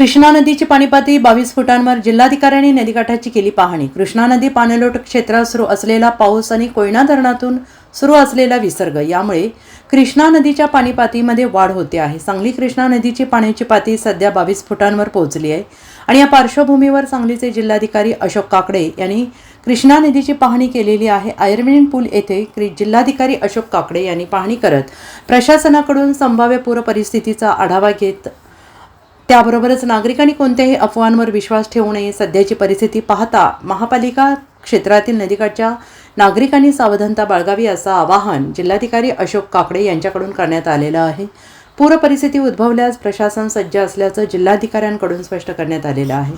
कृष्णा नदीची पाणी पातळी बावीस फुटांवर जिल्हाधिकाऱ्यांनी नदीकाठाची केली पाहणी. कृष्णा नदी पाणलोट क्षेत्रात सुरू असलेला पाऊस आणि कोयना धरणातून सुरू असलेला विसर्ग यामुळे कृष्णा नदीच्या पाणी पातळीमध्ये वाढ होते आहे. सांगली कृष्णा नदीची पाण्याची पातळी सध्या बावीस फुटांवर पोहोचली आहे आणि या पार्श्वभूमीवर सांगलीचे जिल्हाधिकारी अशोक काकडे यांनी कृष्णा नदीची पाहणी केलेली आहे. आयर्विन पूल येथे क्रि- जिल्हाधिकारी अशोक काकडे यांनी पाहणी करत प्रशासनाकडून संभाव्य पूर परिस्थितीचा आढावा घेत त्याबरोबरच नागरिकांनी कोणत्याही अफवांवर विश्वास ठेवू नये सध्याची परिस्थिती पाहता महापालिका क्षेत्रातील नदीकाठच्या नागरिकांनी सावधानता बाळगावी असं आवाहन जिल्हाधिकारी अशोक काकडे यांच्याकडून करण्यात आलेलं आहे. पूर परिस्थिती उद्भवल्यास प्रशासन सज्ज असल्याचं जिल्हाधिकाऱ्यांकडून स्पष्ट करण्यात आलेलं आहे.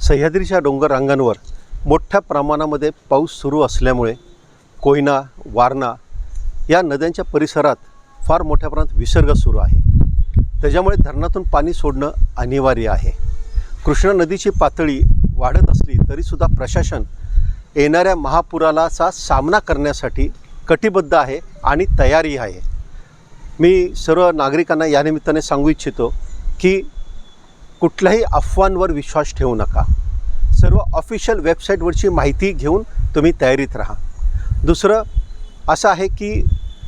सह्याद्रीच्या डोंगर रांगांवर मोठ्या प्रमाणामध्ये पाऊस सुरू असल्यामुळे कोयना वारणा या नद्यांच्या परिसरात फार मोठ्या प्रमाणात विसर्ग सुरू आहे. त्याच्यामुळे धरणातून पाणी सोडणं अनिवार्य आहे. कृष्णा नदीची पातळी वाढत असली तरीसुद्धा प्रशासन येणाऱ्या महापुरालाचा सामना करण्यासाठी कटिबद्ध आहे आणि तयारी आहे. मी सर्व नागरिकांना या निमित्ताने सांगू इच्छितो की कुठल्याही अफवांवर विश्वास ठेवू नका. सर्व ऑफिशियल वेबसाईटवरची माहिती घेऊन तुम्ही तयारीत राहा. दुसरं असं आहे की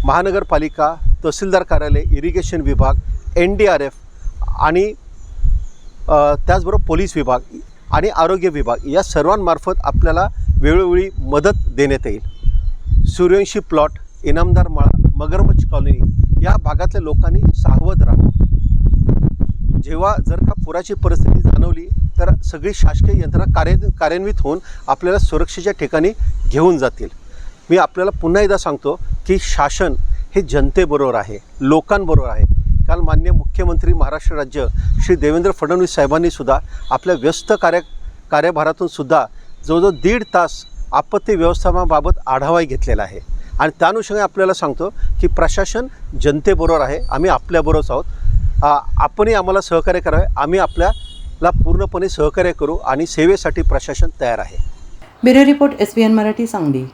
महानगरपालिका तहसीलदार कार्यालय इरिगेशन विभाग एन डी आर एफ आणि त्याचबरोबर पोलीस विभाग आणि आरोग्य विभाग या सर्वांमार्फत आपल्याला वेळोवेळी मदत देण्यात येईल. सूर्यवंशी प्लॉट इनामदार माळा मगरमच्छ कॉलनी या भागातल्या लोकांनी सावध राहावं जेव्हा जर का पुराची परिस्थिती जाणवली तर सगळी शासकीय यंत्रणा कार्य कार्यान्वित होऊन आपल्याला सुरक्षेच्या ठिकाणी घेऊन जातील. मी आपल्याला पुन्हा एकदा सांगतो की शासन हे जनतेबरोबर आहे लोकांबरोबर आहे. काल मान्य मुख्यमंत्री महाराष्ट्र राज्य श्री देवेंद्र फडणवीस साहेबांनी सुद्धा आपल्या व्यस्त कार्य कार्यभारातून सुद्धा जवळजवळ दीड तास आपत्ती व्यवस्थापनाबाबत आढावाही घेतलेला आहे. आणि त्या अनुषंगाने आपल्याला सांगतो की प्रशासन जनतेबरोबर आहे. आम्ही आपल्याबरोबरच आहोत. आपणही आम्हाला सहकार्य करावे. आम्ही आपल्याला पूर्णपणे सहकार्य करू आणि सेवेसाठी प्रशासन तयार आहे. Bureau report S N Marathi Sangli.